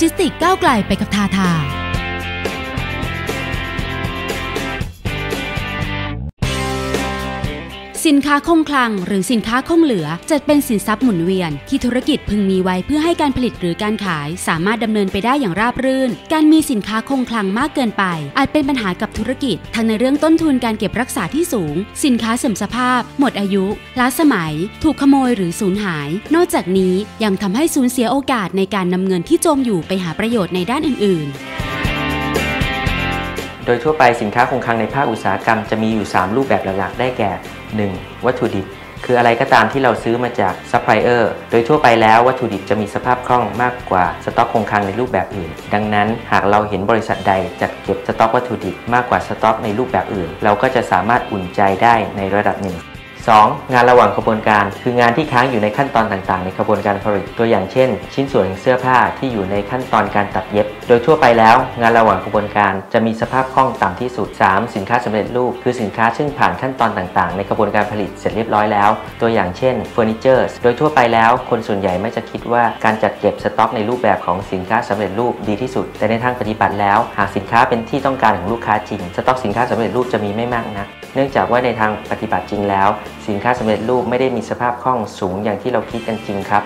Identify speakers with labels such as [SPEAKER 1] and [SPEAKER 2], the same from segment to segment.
[SPEAKER 1] จิสติกก้าวไกลไปกับทาทา สินค้าคงคลัง หรือสินค้าคงเหลือจัดเป็นสินทรัพย์หมุนเวียน ที่ธุรกิจพึงมีไว้เพื่อให้การผลิตหรือการขาย สามารถดำเนินไปได้อย่างราบรื่น การมีสินค้าคงคลังมากเกินไป อาจเป็นปัญหากับธุรกิจ ทั้งในเรื่องต้นทุนการเก็บรักษาที่สูง สินค้าเสื่อมสภาพ หมดอายุ ล้าสมัย ถูกขโมยหรือสูญหาย นอกจากนี้ยังทำให้สูญเสียโอกาสในการนำเงินที่จมอยู่ไปหาประโยชน์ในด้านอื่น ๆ
[SPEAKER 2] โดยทั่วไปสินค้าคงคลังในภาคอุตสาหกรรมจะมีอยู่ 3 รูปแบบหลักๆ ได้แก่ 1. วัตถุดิบ คืออะไรก็ตามที่เราซื้อมาจากซัพพลายเออร์ โดยทั่วไปแล้ววัตถุดิบจะมีสภาพคล่องมากกว่าสต็อกคงคลังในรูปแบบอื่น ดังนั้นหากเราเห็นบริษัทใดจัดเก็บสต็อกวัตถุดิบมากกว่าสต็อกในรูปแบบอื่น เราก็จะสามารถอุ่นใจได้ในระดับหนึ่ง 2. งานระหว่างกระบวนการ คืองานที่ค้างอยู่ในขั้นตอนต่างๆ ในกระบวนการผลิตตัวอย่างเช่น ชิ้นส่วนเสื้อผ้าที่อยู่ในขั้นตอนการตัดเย็บ โดยทั่วไปแล้ว งานระหว่างกระบวนการจะมีสภาพคล่องต่ำที่สุด 3. สินค้าสำเร็จรูป คือสินค้าซึ่งผ่านขั้นตอนต่างๆ ในกระบวนการผลิตเสร็จเรียบร้อยแล้ว ตัวอย่างเช่นเฟอร์นิเจอร์โดยทั่วไปแล้ว คนส่วนใหญ่ไม่จะคิดว่าการจัดเก็บสต็อกในรูปแบบของสินค้าสำเร็จรูปดีที่สุด แต่ในทางปฏิบัติแล้ว หากสินค้าเป็นที่ต้องการของลูกค้าจริงสต็อกสินค้าสำเร็จรูปจะมีไม่มากนัก เนื่องจากว่าในทางปฏิบัติจริงแล้ว สินค้าสำเร็จรูปไม่ได้มีสภาพคล่องสูงอย่างที่เราคิดกันจริงครับ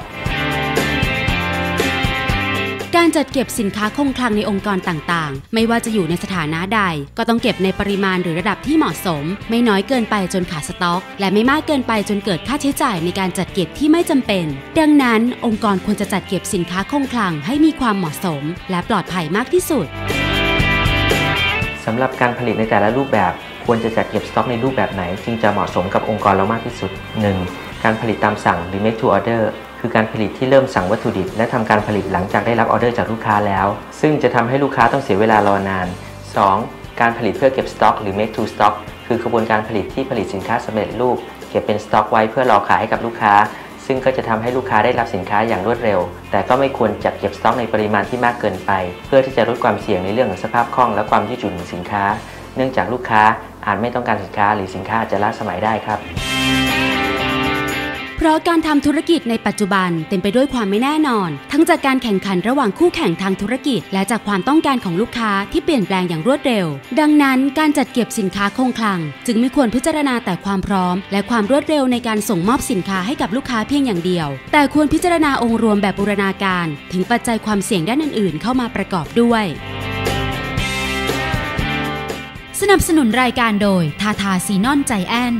[SPEAKER 1] การจัดเก็บสินค้าคงคลังในองค์กรต่างๆ ไม่ว่าจะอยู่ในสถานะใด ก็ต้องเก็บในปริมาณหรือระดับที่เหมาะสม ไม่น้อยเกินไปจนขาดสต็อก และไม่มากเกินไปจนเกิดค่าใช้จ่ายในการจัดเก็บที่ไม่จำเป็น ดังนั้นองค์กรควรจะจัดเก็บสินค้าคงคลังให้มีความเหมาะสม และปลอดภัยมากที่สุด
[SPEAKER 2] สำหรับการผลิตในแต่ละรูปแบบ ควรจะจัดเก็บสต็อกในรูปแบบไหน จึงจะเหมาะสมกับองค์กรเรามากที่สุด 1. การผลิตตามสั่งหรือ make to order คือการผลิตที่เริ่มสั่งวัตถุดิบ และทำการผลิตหลังจากได้รับออเดอร์จากลูกค้าแล้ว ซึ่งจะทำให้ลูกค้าต้องเสียเวลารอนาน 2. การผลิตเพื่อเก็บสต็อกหรือ make to stock คือกระบวนการผลิตที่ผลิตสินค้าสำเร็จรูป เก็บเป็นสต็อกไว้เพื่อรอขายให้กับลูกค้า ซึ่งก็จะทำให้ลูกค้าได้รับสินค้าอย่างรวดเร็ว แต่ก็ไม่ควรจัดเก็บสต็อกในปริมาณที่มากเกินไป เพื่อที่จะลดความเสี่ยงในเรื่องของสภาพคล่องและความยืดหยุ่นของสินค้า เนื่องจากลูกค้า อาจไม่ต้องการสินค้าหรือสินค้าอาจจะล้าสมัยได้ครับ
[SPEAKER 1] เพราะการทำธุรกิจในปัจจุบันเต็มไปด้วยความไม่แน่นอน ทั้งจากการแข่งขันระหว่างคู่แข่งทางธุรกิจ และจากความต้องการของลูกค้าที่เปลี่ยนแปลงอย่างรวดเร็ว ดังนั้นการจัดเก็บสินค้าคงคลัง จึงไม่ควรพิจารณาแต่ความพร้อม และความรวดเร็วในการส่งมอบสินค้าให้กับลูกค้าเพียงอย่างเดียว แต่ควรพิจารณาองค์รวมแบบบูรณาการ ถึงปัจจัยความเสี่ยงด้านอื่น ๆ เข้ามาประกอบด้วย สนับสนุนรายการโดยทาทาซีนอนใจแอน